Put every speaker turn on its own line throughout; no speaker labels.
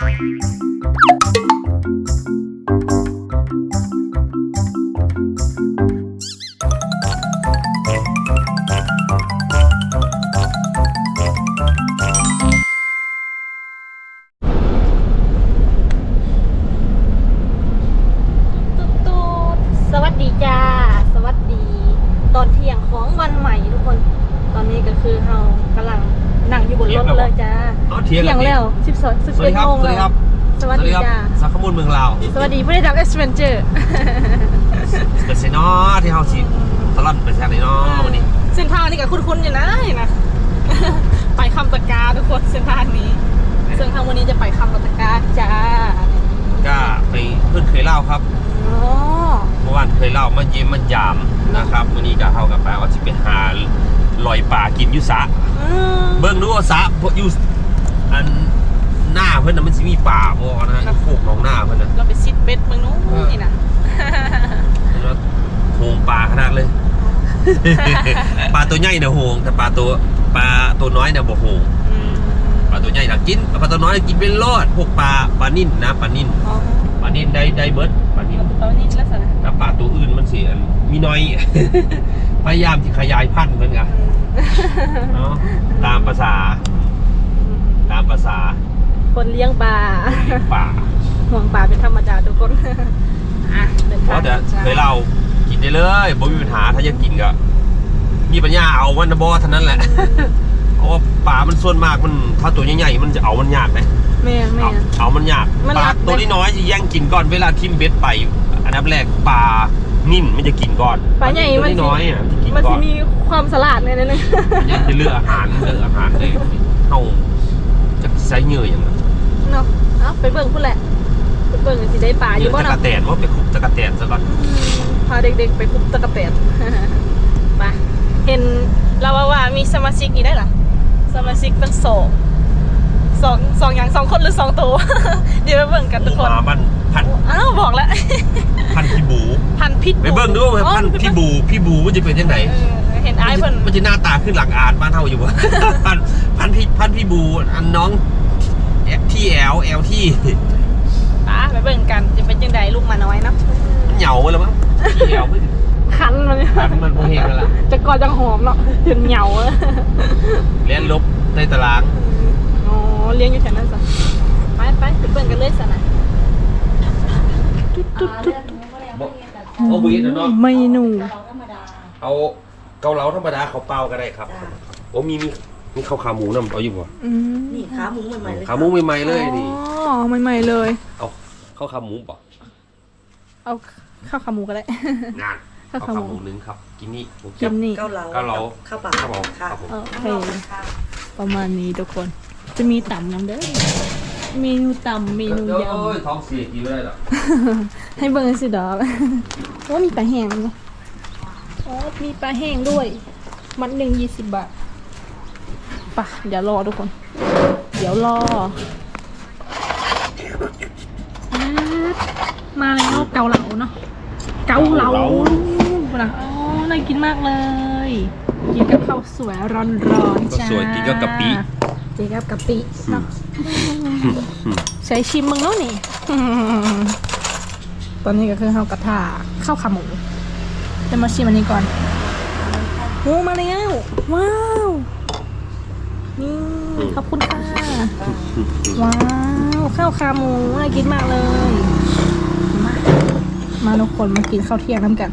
Thank you. จ้าสัก
ขมูลเมืองลาว
สวัสดีผู้ได้รับเอ็กซ์เพนเจอร์
เป็นเซนอที่เฮาสิตลอดไปแซ่บเลยเนาะวันนี้
เส้นทางนี้ก็คุ้นๆอยู่นะนี่นะไปคำตะกาทุกคนเส้นทางนี้ซึ่งทางวันนี้จะไปคำตะกาจ้า
ก็ไปเพื่อนเคยเล่าครับ
อ๋อ
เมื่อวานเคยเล่ามาเยี่ยมมายามนะครับวันนี้ก็เฮากับแปลว่าสิไปหาลอยป่ากินอยุสะ
อืม
เบิ่งดูว่าสะเพราะอยู่อัน หน้าเพิ่นน่ะมันสิมีป่าบ่นะฮะโคกหนองหน้าเพิ่นน่ะ
เราไปซิดเบ็ดเมืองนู้นนี่นะ
แล้วโหงป่าขนาดเลย ปลาตัวใหญ่น่ะโหงแต่ปลาตัวปลาตัวน้อยน่ะบ่โหง
อืม
ปลาตัวใหญ่น่ะกินปลาตัวน้อยกินเป็นรอดพวกปลาปลานิ่นนะปลานิ่น
อ๋อ
ปลานิ่นได้ได้เบิดปลานิ่น
เอานี่ลักษณะ
แต่ปลาตัวอื่นมันเสียมีน้อยพยายามที่ขยายพันธุ์เพิ่นไงเนาะตามภาษา ตามภาษา
คนเลี้ยงปลา
เลี้ยงป่า
ห่วงปลาเป็นธรรมดาทุกคนอะเดิน
เพ
ทาง
ราะแต่เคยเล่ากินได้เลยบ่มีปัญหาถ้าจะกินก็มีปัญญาเอามันนะบ่เท่านั้นแหละ เพราะว่าปลามันส่วนมากมันถ้าตัวใหญ่ๆมันจะเอามันยากไหม
แม่แม่
เอาเอามันยาก
มัน
ปลา
รักไหม
ตัวน้อยๆจะแย่งกินก่อนเวลาทิมเบ็ดไป อันดับแรกปลานิ่มมันจะกินก่อน
ปลาใหญ่
ตัว
มันสิ
น้อยๆอะจะกิน
มัน
ก่
จะ
อน
มีความสลาดในนั้นนึง
ยังจะเลือกอาหารเลือกอาหารเลยเอาจะใส่เหงื่ออย่างนั้น
เนาะเอาไปเบิ่งพุ่นแหละไปเบิ่งสิได้ปลาอ
เหงื่
ยู่
อ
บ่
ตะกะ
เนาะ
แตนว่าไปคุบตะกะแตนซะก่อน
พาเด็กๆไปคุบตะกะแตนไปเห็นเราว่าว่ามีสมาชิกนี่ได้เหรอสมาชิกเป็นสองสองสองอย่างสองคนหรือสองตัว เดี๋ยวไปเบิ่งกันทุก
หมู
คน
หมามันพัน
อ้าวบอกแล้ว
พันพี่บู
พันพิษ
ไปเบิ่งดูว่าพันพี่บูพี่บูมันจะเป็นยังไง
เออเห็นไอ้ายเพิ่น
มันจะหน้าตาขึ้นหลังอ่านบ้านเท่าอยู่วะ พันพันพี่พันพี่บูอันน้อง ที่แอลแอลที่
ป้าไปเบิ่งกันจะเป็นจังใดลูกหมาน้อยเนาะ
เหงาแล้วมั้งที่แอลไม่ถึง
คันมัน
พันมันโมเฮงแล้วล่ะ
จะกอดจังหอมเนาะจนเหงาเลย
เลี้ยนลบในตาราง
อ๋อเลี้ยงอยู่แถวนั้นสิไปไปไปเบิ่งกันเลยสินะตุ๊ดตุ๊ดตุ๊ด
บอกเอาบีดเนาะ
เมนู
เอาเกาเหลาธรรมดาเขาเปล่าก็ได้ครับ โอ้มีมี มีข้าวขาหมูน้ำเอาอยู่บ่
อืม
นี่ขาหมูใหม่ๆเลย
ขาหมูใหม่ๆเลยนี่
อ๋อใหม่ๆเลย
เอาข้าวขาหมูป่ะ
เอาข้าวขาหมูก็ได้
งาน
ข้า
ข้าวว
ขา
ขา
ห
ห
มู
มูนึงครับ กินนี่ผม
กินนี่
เกาเหลา
เกาเหลา
ข้าวเปล่า
ครับผม
ค่ะ
ครับผม
โอเคประมาณนี้ทุกคน จะมีต่ำน้ำเด้อเมนูต่ำเมนูย
โอ้ยท้องเสียกินไม่ได้หรอกำ
ให้เบิ่งสิดอกโอ้มีปลาแห้งไหมโอ้มีปลาแห้งด้วย มัดหนึ่งยี่สิบบาทไป่ะเดี๋ยวรอทุกคน เดี๋ยวรออ่ามาแล้วเกาเหลาเนาะ เกาเหลานะอ๋อน่ากินมากเลย กินกับข้าวสวยร้อนๆ
ก็
จ้า
สวยกินก็กะปิ
กินกับกะปิเนาะใช้ชิมมึงแล้วนี่ ตอนนี้ก็คือข้าวกระทาข้าวขาหมูจะมาชิมอันนี้ก่อนโอ้มาแล้ว ว้าวนี่ ขอบคุณค่ะ ว้าว ข้าวขาหมูน่ากินมากเลย มามาทุกคนมากินข้าวเที่ยงน้ำกัน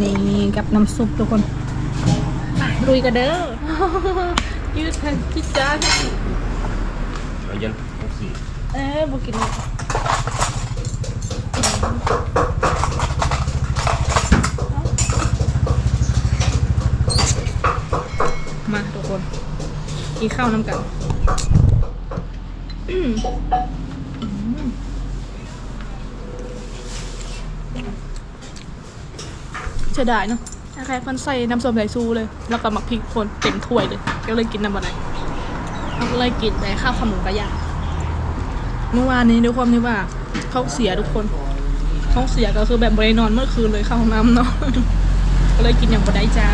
นี่กับน้ำซุปทุกคนไปลุยกันเด้อยืดแผ่นพิจาร
เอายันท้องเสีย
เอ๊ะบุกินมาทุกคน กินข้าวน้ำกันอือเสียดายเนาะใครคนใส่น้ำส้มสายซูเลย แล้วก็หมักพริกคนเต็มถ้วยเลย ก็เลยกินน้ำอะไรก็เลยกินแต่ข้าวขาหมูกระยาเมื่อวานนี้ด้วยความที่ว่าท้องเสียทุกคนท้องเสียก็คือแบบบรินอนเมื่อคืนเลยเข้าห้องน้ำเนาะก็เลยกินอย่างบดได้จ้า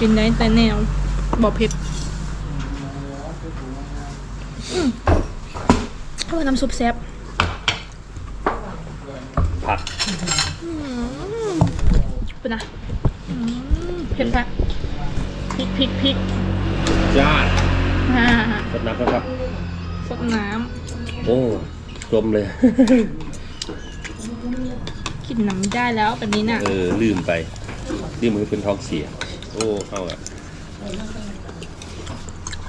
กินได้แต่แนวบอเผ็ดอืม เออ น้ำซุปแซ่บ
ผัก
เป็นนะอืมเผ็ดค่ะพริกพริกพริก
จ้า
อ่า
สดน้ำครับ
สดน้
โอ้จมเลยำ
กินน้ำไม่ได้แล้วแบบนี้น่ะ
เออ ลืมไป ลืมมือเป็นท้องเสีย โอ้ เข้าอะ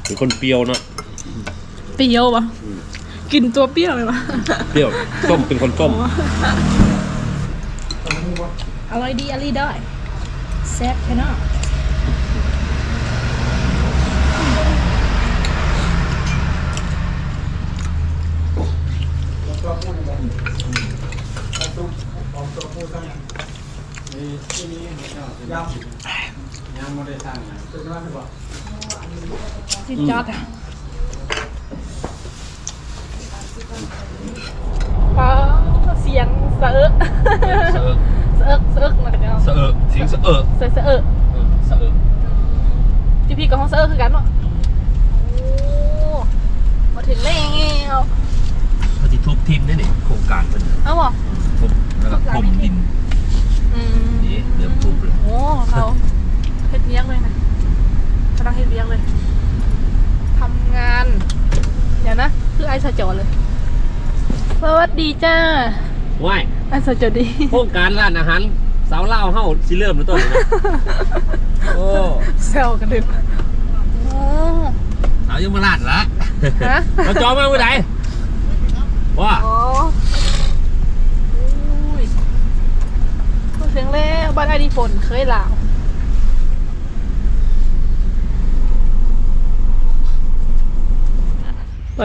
เป็นคนเปรี้ยวเนาะ
เปรี้ยวปะ กินตัวเปรี้ยวเลยวะ
เปรี้ยวส้มเป็นคนส้ม
อร่อยดีอร่อยได้แซ่บแค่นั้นจิจัดอะป้าเสียงเสอะ
เสอะ
เสอะเสอะหนักจัง
เสอะเสียงเสอะ
เสอะเสอะ
เออเสอะ
พี่พี่กับห้องเสอะคือกันเนาะโอ้มาถึงแล้ว
เขาจะทุบทิมได้นี่โครงการเป็น
เอ้าบอก
ทุบแล้วก็พรมดิน
อืม
นี่เริ่มทุบเลย
โอ้เราเฮ็ดเลี้ยงเลยนะกำลังเฮ็ดเลี้ยงเลยทำงาน เดี๋ยวนะ คือไอ้สจอ เลย สวัสดีจ้า
ว้าย
ไอ้สจอดี
โครงการร้านอาหารสาวเล่าวเฮาสิเริ่มแล้วต้นเลยนะโอ้
เซลกันดึกโอ้
สาวยมราชละ
ฮะ
เราจองมาเมื่อไหร่ว่า
โอ้อุ้ยพูดถึงแล้วบ้านไอ้ดีฝนเคยลาว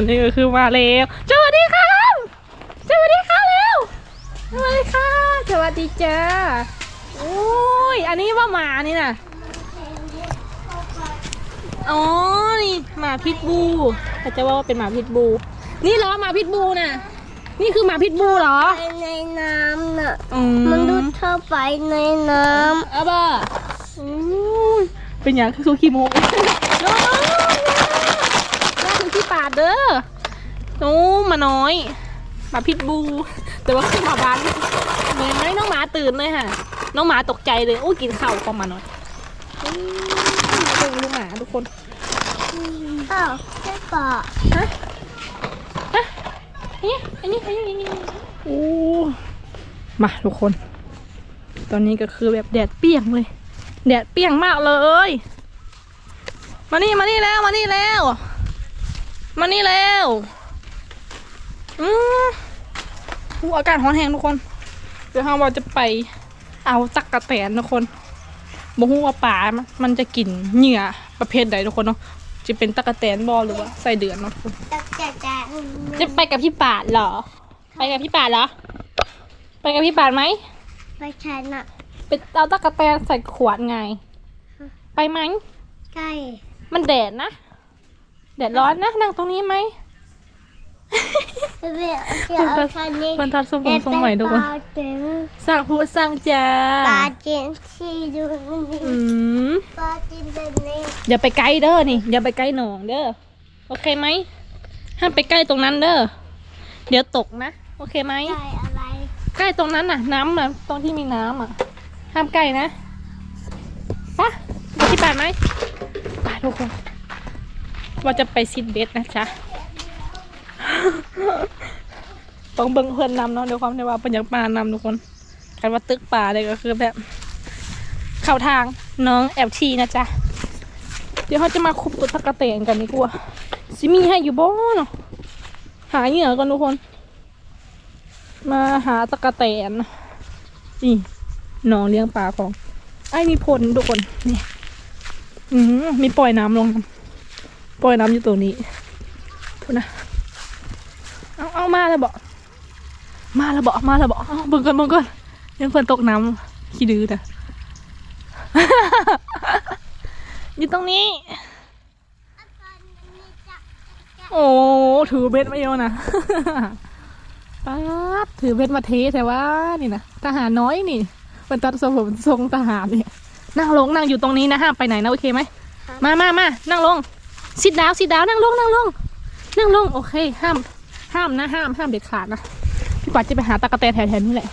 ตอนนี้ก็คือมาแล้วสวัสดีครับสวัสดีค่ะเร็วสวัสดีค่ะสวัสดีจ้าโอ้ยอันนี้ว่าหมานี่น่ะอ๋อนี่หมาพิษบูเขาจะว่าเป็นหมาพิษบู นี่เหรอหมาพิษบูน่ะ นี่คือหมาพิษบูเหรอ
ไปในน้ำน่ะ
อื
มันดูดเข้าไปในน้
เอาบ่าอุ้ยเป็นอย่างคือซูขี้โมกน้องน้องคือขี้ปาด เด้อโน้มาน้อยหมาพิษบู แต่ว่าคือหมาบ้านเหมือนไหมน้องหมาตื่นเลยค่ะ น้องหมาตกใจเลยโอ้ยกินข้าวของมาน้อยอืมดูลูกหมาทุกคนำ
อ้าวใช่ปะ
ฮะฮะอันนี้อันนี้อันนี้อันนี้โอ้มาทุกคน ตอนนี้ก็คือแบบแดดเปรี้ยงเลย แดดเปรี้ยงมากเลย มานี่มานี่แล้วมานี่แล้ว มานี่แล้วอืมอู้อากาศร้อนแรงทุกคน เดี๋ยวเราจะไปเอาจักกระแตนทุกคนบอกว่าป่ามันมันจะกินเหยื่อประเภทใดทุกคนเนาะจะเป็นตะกะแตนบอลหรือว่าไส้เดือนเนาะทุกคน
จักจักจัก
จะไปกับพี่ปาดเหรอ ไปกับพี่ปาดเหรอ ไปกับพี่ปาดไหม
ไปใช่น่ะ
ไปเอาตะกะแตนใส่ขวดไง ไปไหม
ใช่
มันแดดนะ แดดร้อนนะนั่งตรงนี้ไหม
เพื่อนจะเอาคันนี้
มันทัดสมองสมัยทุกคน
ปลาเจ๋ง
สร้างพูดสร้างจ้า
ปลาเจ๋งที่ดูนี่
อืม
ปลาเจ๋งแบบนี้
อย่าไปใกล้เด้อนี่อย่าไปใกล้หนองเด้อโอเคไหมห้ามไปใกล้ตรงนั้นเด้อเดี๋ยวตกนะโอเคไหม
ใช่อะไร
ใกล้ตรงนั้นน่ะ น้ำน่ะตรงที่มีน้ำอะ ห้ามใกล้นะปะไปที่บ้านไหมไปทุกคน ว่าจะไปซิดเบสนะจ๊ะต้องเบิ่งเพื่อนนำเนาะเดี๋ยวความที่ว่าเป็นอย่างปลานำทุกคนการว่าตึกป่าเลยก็คือแบบเข้าทางน้องแอบทีนะจ๊ะ เดี๋ยวเขาจะมาคุบตัวตะกะเตนกันดีกว่าซิมีให้อยู่บ่เนาะหาเหยื่อกันทุกคน มาหาตะกะแตนนี่หนองเลี้ยงปลาของ ไอ้มีพลทุกคนนี่ อืมมีปล่อยน้ำลงน้ำ ปล่อยน้ำอยู่ตรงนี้ทุนะเอาเอามาแล้วบอกมาแล้วบอกมาแล้วบอกเอาเบิ่งก่อนเบิ่งก่อนยังเพิ่นตกน้ำขี้ดื้อนะอยู่ตรงนี้ โอ้ถือเบ็ดมาเยอะนะป๊าดถือเบ็ดมาเทแต่ว่านี่นะทหารน้อยนี่เป็นตัดสมผมทรงทหารเนี่ยนั่งลงนั่งอยู่ตรงนี้นะห้ามไปไหนนะโอเคไหมมามามานั่งลง สิดดาวสิดดาวนั่งลงนั่งลงนั่งลงโอเค ห้าม ห้ามนะ ห้ามห้ามเด็ดขาดนะพี่ปัดจะไปหาตะกะแตนแถวๆนี้แหละ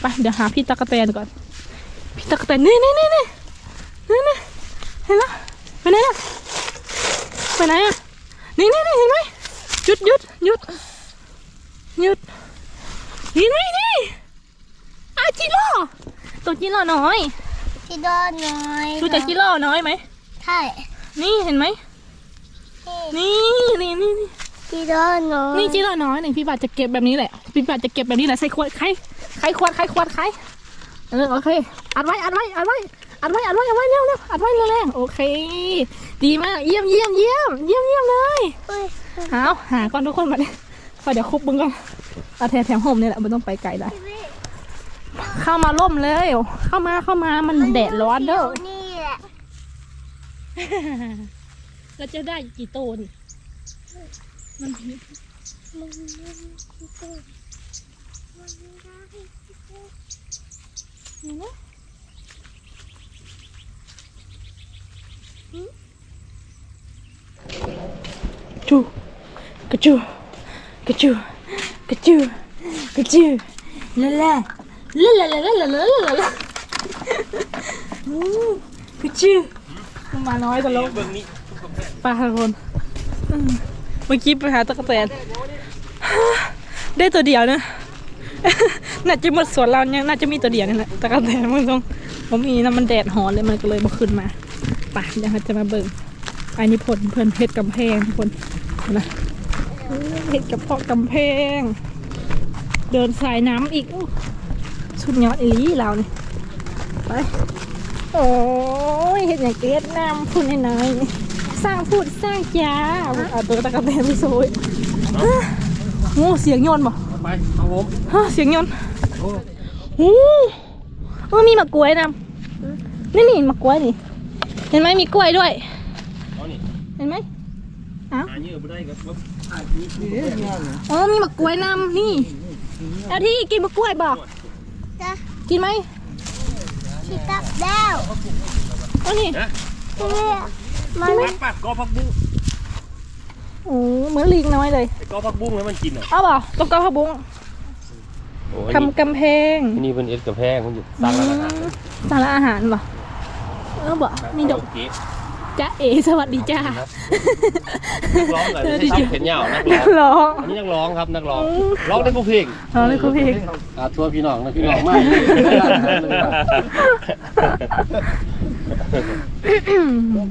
ไปเดี๋ยวหาพี่ตะกะแตนก่อน พี่ตะกะแตนนี่นี่นี่นี่นี่นี่เห็นแล้วไปไหนอะไปไหนอะนี่นี่นี่เห็นไหมหยุดหยุดหยุดหยุดเห็นไหมนี่อาจิโร่ตัวจิโร่น้อย
ที่โดนหน่อย
รู้จักจิโร่น้อยไหม
ใช่
นี่เห็นไหม นี่นี่นี่นี่
ที่โดนหน่อย
นี่จิโร่น้อยนี่พี่บาทจะเก็บแบบนี้แหละพี่บาทจะเก็บแบบนี้แหละใส่ขวดใครใครขวดใครขวดใครเออโอเคอัดไว้อัดไว้อัดไว้อัดไว้อัดไว้อัดไว้เร็วเร็วอัดไว้เร็วเร็วโอเค ดีมากเยี่ยมเยี่ยมเยี่ยมเยี่ยมเยี่ยมเลย
อุ้ย
เอาหาก่อนทุกคนมาเนี่ยพอเดี๋ยวคุบมึงก่อนเอาแถวแถวห่มเนี่ยแหละมันต้องไปไกลได้เข้ามาร่มเลย เข้ามาเข้ามามันแดดร้อนเด้อ
นี่แหละ
เราจะได้กี่โตนมันได้กี่ตนเห็นไหมจูกระจูกระจูกระจูกระจูลาลาลาลาลาลาลาลาลาลาอู้กระจูมาน้อยแต่ลง
เบิ่งนี้
ปลาทุกคนเมื่อกี้ไปหาตะกแตนได้ตัวเดียวนะน่าจะหมดสวนเรายังน่าจะมีตัวเดียวนี่แหละตะกแตนมันต้องผมมีน้ำมันแดดหอนเลยมันก็เลยบ่ขึ้นมาป่ะเดี๋ยวจะมาเบิ่งอันนี้ผลเพิ่นเพชรกำแพงทุกคนนะเพชรกับพอกกำแพง เดินสายน้ำอีกสุดยอดอีลีเราเนี่ยไป โอ้ยเห็นอย่างเกตน้ำพูดน้อยๆ สร้างพูดสร้างจ้าเอาตัวตะกะแตนไปโซยโอ้เสียงโยนบ่
ไปเอาผม
ฮะเสียงยนต์โอ้เออมีมะกล้วยนำนี่นี่มะกล้วยนี่ เห็นไหมมีกล้วยด้วย
เอานี่
เห็นไหม
หาเยอะบ่ได้ก็บ่
อ๋อมีมะกล้วยนำนี่เอาที่กินมะกล้วยบอก
จ้ะ
กินไหม
ที่ตับแล้ว
เอานี่
นะ
เนี่ยมัน
ปัดปัดกอผักบุ้ง
โอ้เหมือนลิงน้อยเลย
ไอ้กอผักบุ้งให้มันกินอะ
เอาเปล่าต้องกระเพาะบุ้ง
โอ้ย
ทำกำแพง
อันนี้เพิ่นเอ็ดกับแพงเพิ่นอยู่สร้างร้านอาหาร
สารอาหารบ่เออบ่มีดอก
โอเค
จ้าเอสวัสดีจ้า
นักร้องเหรอไม่ใช่ทำเพลงยาวนักร้อง
ร้อง
อันนี้นักร้องครับนักร้อง
อืม
ร้องได้ทุกเพลง
ร้องเลยคุณพี่
อาทัวพี่น้องนะพี่น้องมาก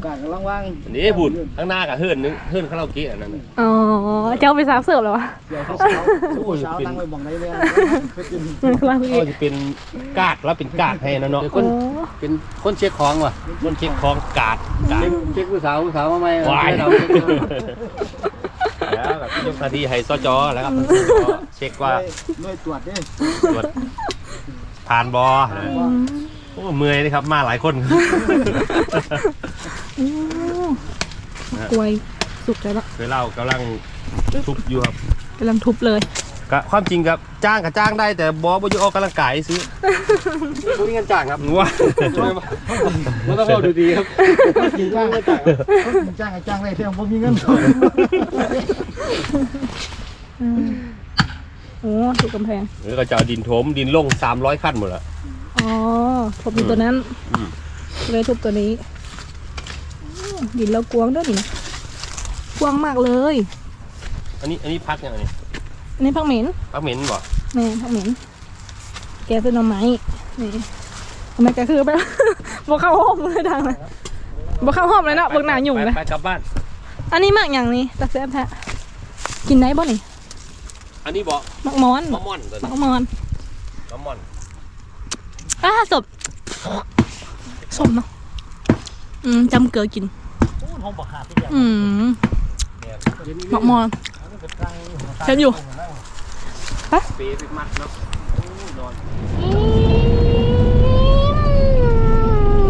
การกำลังว่าง
นี่บุญข้างหน้ากับเฮิร์นนึงเฮิร์นคาราโอเกะอันนั้นน่ะ
อ๋อเจ้าไปสาวเสิร์ฟแล้ววะ
เดี๋ยวเขาเช้าโอ้ยเช้าตั้งไว้มองได้เลยเพื่อกิน
มันคลาส
ก็
สิก
จะเป็นกาดแล้วเป็นกาดให้นะเนาะ
โอ้
เป็นคนเช็คของว่ะ
ต้นเช็คของกาดกาด
เช็คเช็คผู้สาวผู้สาวมาไหม
วาย
เรา
แล้วแบบยกคดีให้ซจแล้วครับเช็คว่า
หน่วยตรวจเนี่ย
ตรวจผ่านบอโอ้เมื่อยเลยครับมาหลายคน
อืมกล้วยสุกแล้วละ
เคยเล่ากำลังทุบอยู่ครับ
กำลังทุบเลย
ก็ความจริงครับจ้างกับจ้างได้แต่บอบอยู่ออกกำลังกายซื้อ
ผู้มีเงินจ้างครับ
ว่า
มันต้องเอาดีๆครับกินจ้างไม่จ้างกินจ้างไอ้จ้างได้แต่ผมมีเงิน
อืมโอ้ถูกกำแพง
หรือก็จะเอาดินถมดินลง300ขั้นหมดละ
อ๋อทุบดินตัวนั้น
อืม
เลยทุบตัวนี้อืมดินเรากวางด้วยนี่นะกวางมากเลย
อันนี้อันนี้พักยังไง
อันนี้ผักเหม็น
พักเหม็นบ่
นี่ผักเหม็น แกเป็นหน่อไม้นี่ทำไมแกคือไปบเข้าห้องเลยดังเลยบเข้าห้องเลยเนาะเบิกหนาหยุ่งเลย
ไปกลับบ้าน
อันนี้มากอย่างนี้ตะแซ่บแท้กินได้บ่นี่
อันนี้บ่
มักมอน
มะม่อนตัว
มั
นี้
กมอน
มะม่อน
อ้าศพสมเนาะอืมจำเกลือกินอืมหมอกมอนเช่นอยู่
เปย์ไปมัดเนาะโอ้ยนอน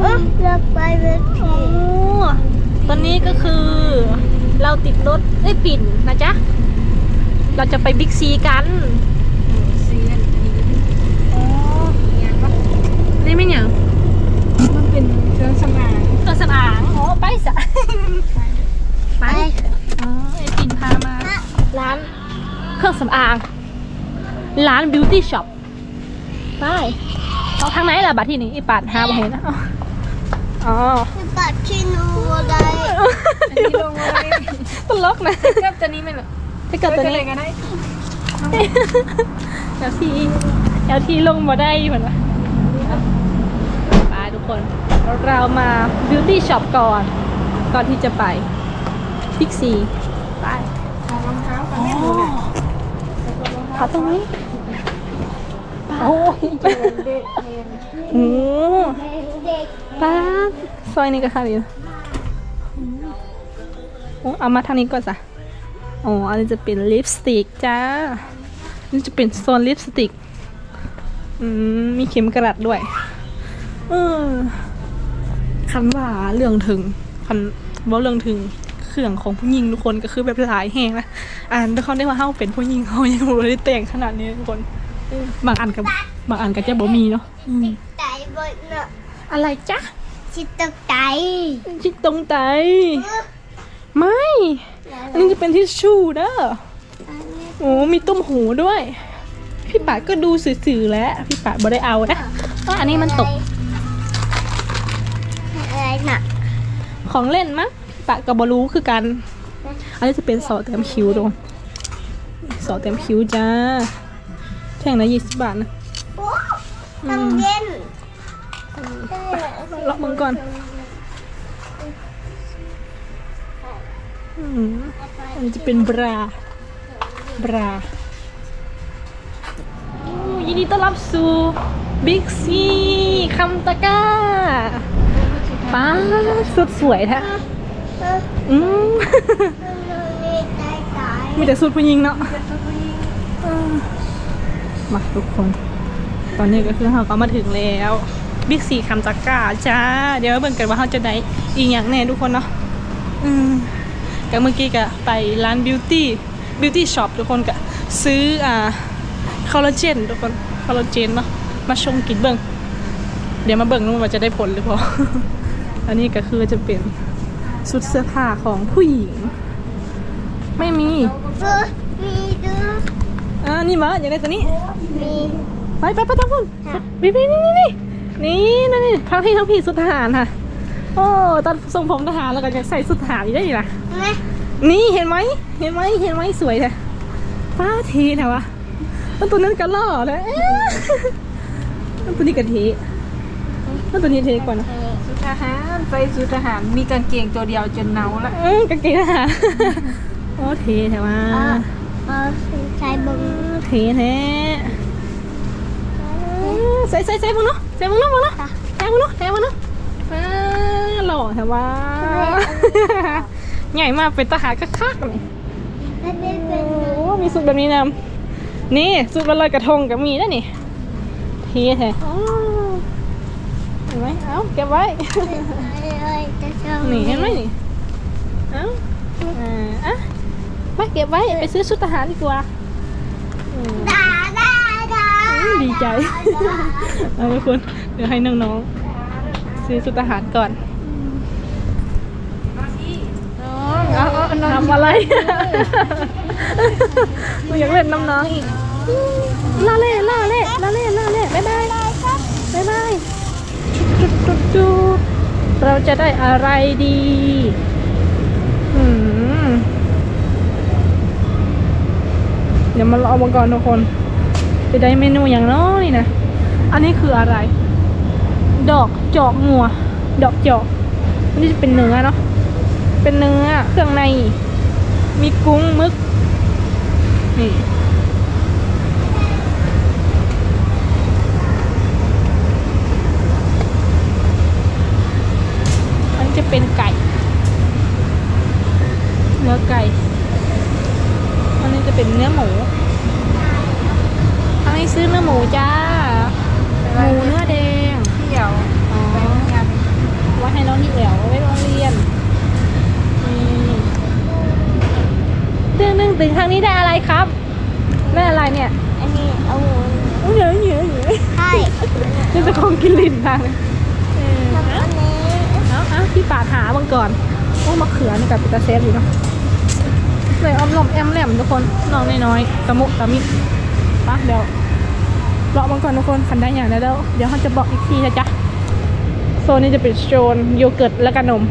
เอ๊ะเลือกไปเป็นผี
โอ้ตอนนี้ก็คือ เราติดรถไอ้ยปิ่นนะจ๊ะ เราจะไปบิ๊กซีกันซีกันอ๋อ นี่ไม่เนี่ยงมันเป็นเครื่องสำอางเครื่องสำอางอ๋อไปสะ
ไป
อ๋อไอ้ปิ่นพามาร้านเครื่องสำอางร้านบิวตี้ช็อปไปเอาทางไหนล่ะบัตรที่นี่อีปาดหาบ่เห็นนะเอาอ๋อ
ปัดที่นูอะไร
ตลกนะ
กับตัวนี้ไหมล่ะ
ไปกับตัวนี้
ก็ได้
เดี๋ยวทีเดี๋ยวทีลงมาได้เหมือนวะไปทุก คนเรามาบิวตี้ช็อปก่อน ก่อนที่จะไปพิกซีไป
รองเท้า
อ๋อขาตรงนี้โอ้ยโอ้
เด็ก
ป้าดซอยนี้ก็ค่ะดิโอ้เอามาทางนี้ก่อนจ้ะอ๋ออันนี้จะเป็นลิปสติกจ้า นี่จะเป็นโซนลิปสติก อืม มีเข็มกระดัดด้วย เออคันว่าเรื่องถึงคันว่าเรื่องถึงเครื่องของผู้หญิงทุกคนก็คือแบบหลายแหงนะอ่านถ้าเขาได้มาเฮ้าเป็นผู้หญิงเขายังบ่ได้แต่งขนาดนี้ทุกคนเออบางอันกับบางอันก็จะบ่มีเนาะอืม
ใจบนเนาะ
อะไรจ๊ะ
ชิดตกใจ
ชิดตรงใจไม่อันนี้จะเป็นทิชชู่เด้อโอ้มีตุ้มหูด้วย พี่ป๋าก็ดูสื่อๆแล้ว พี่ป๋าบ่ได้เอานะว่าอันนี้มันตก
อะไรน่ะ
ของเล่นมั้งพี่ป๋าก็บ่รู้คือกัน อันนี้จะเป็นซอสเต็มคิ้วทุกคนซอสเต็มคิ้วจ้า แท่งละยี่สิบบาทนะ
โอ้น้ำเย็น
ล็อกมึงก่อนอืมอันนี้จะเป็นบรา บราอู้ยินดีต้อนรับสู่บิ๊กซีคำตะกร้า ป้าสุดสวยแท้อืม
มีใจใจ
มีแต่สุดผู้หญิงเนาะเออมาทุกคน ตอนนี้ก็คือเราก็มาถึงแล้วบิ๊กซีคำตะกร้าจ้า เดี๋ยวมาเบิ่งกันว่าเราจะได้อีกอย่างแน่ทุกคนเนาะอืมก็เมื่อกี้ก็ไปร้านบิวตี้บิวตี้ช็อปทุกคนก็ซื้ออ่าคอลลาเจนทุกคนคอลลาเจนเนาะมาชงกินเบิ่งเดี๋ยวมาเบิ่งว่าจะได้ผลหรือเปล่า อันนี้ก็คือจะเป็นชุดเสื้อผ้าของผู้หญิง ไม่มี
มีดู
อ่านี่มาอยากได้ตัวนี้
มี
ไปไปไปทางพุ่นนี่นี่นี่นี่นี่นี่นี่ทั้งพี่ทั้งพี่สุดทหารค่ะ โอ้ตอนทรงผมทหารแล้วก็ยังใส่สุดทหารอยู่ได้อีกล่ะนี่เห็นไหมเห็นไหมเห็นไหมสวยแท้ป้าเทนะวะแล้วตัวนั้นก็ล่อเลยเอ๊ะแล้วตัวนี้ก็เทแล้วตัวนี้เทกว่านะ
ทหารไปสุดทหารมีกางเกงตัวเดียวจนเนาละ
เออกางเกงทหารโอ้เทแท้ว่า
เออใจบึง
เทแท้ใส่ใส่ใส่มึงเนาะใส่มึงเนาะมึงเนาะแทงมึงเนาะแทงมึงเนาะอ่าหล่อแท้ว่าใหญ่มากเป็นทหารคักๆเลย
ไม่ได้เป็น
โอ้มีสูตรแบบนี้นะนี่สูตรวันลอยกระทงก็มีนะนี่เทีแท้อ๋อ เห็นไหมเอ้าเก็บไว้นี่เห็นไหมนี่เอ้าอ่าอะมาเก็บไว้ไปซื้อชุดทหารดีกว่า
ดี
ใจเอาไปคุณเดี๋ยวให้น้องๆซื้อชุดทหารก่อนน้องเอาเอาทำอะไรไม่อยากเล่นน้ำน้องอีกลาเล่ลาเล่ลาเล่ลาเล่บ๊ายบายบ๊ายบาย จุดจุดจุดเราจะได้อะไรดีเดี๋ยวมาลองมาก่อนทุกคน จะได้เมนูอย่างน้อยนะ อันนี้คืออะไร ดอกจอกงัว ดอกจอกอันนี้จะเป็นเนื้อเนาะ เป็นเนื้อเครื่องใน มีกุ้งมึก นี่ อันนี้จะ เป็นไก่ เนื้อไก่อันนี้จะเป็นเนื้อหมูทางนี้ซื้อเนื้อหมูจ้า หมูเนื้อแดง
เที่ยว
อ๋อ
ไปโรงงาน
ไว่าให้น้องนี่แหววไว้โรงเรียนนี่ตึงตึงตึงทางนี้ได้อะไรครับ ได้อะไรเนี่ย
อันนี้เอา
เหนือเหนือเหนือ
ใช่
นี่จะคงกินลิ้นทางเลย พี่ปาดหาบังก่อนโอ้มะเขือนี่กับปิตาเซฟอยู่เนาะเลยออมลมแอมแหลมทุกคนน้องน้อยๆตะมุตะมิปะเดี๋ยวรอมันก่อนทุกคนคันได้อย่างแล้วเดี๋ยวเดี๋ยวเขาจะบอกอีกทีนะจ๊ะโซนนี้จะเป็นโซนโยเกิร์ตและกระนม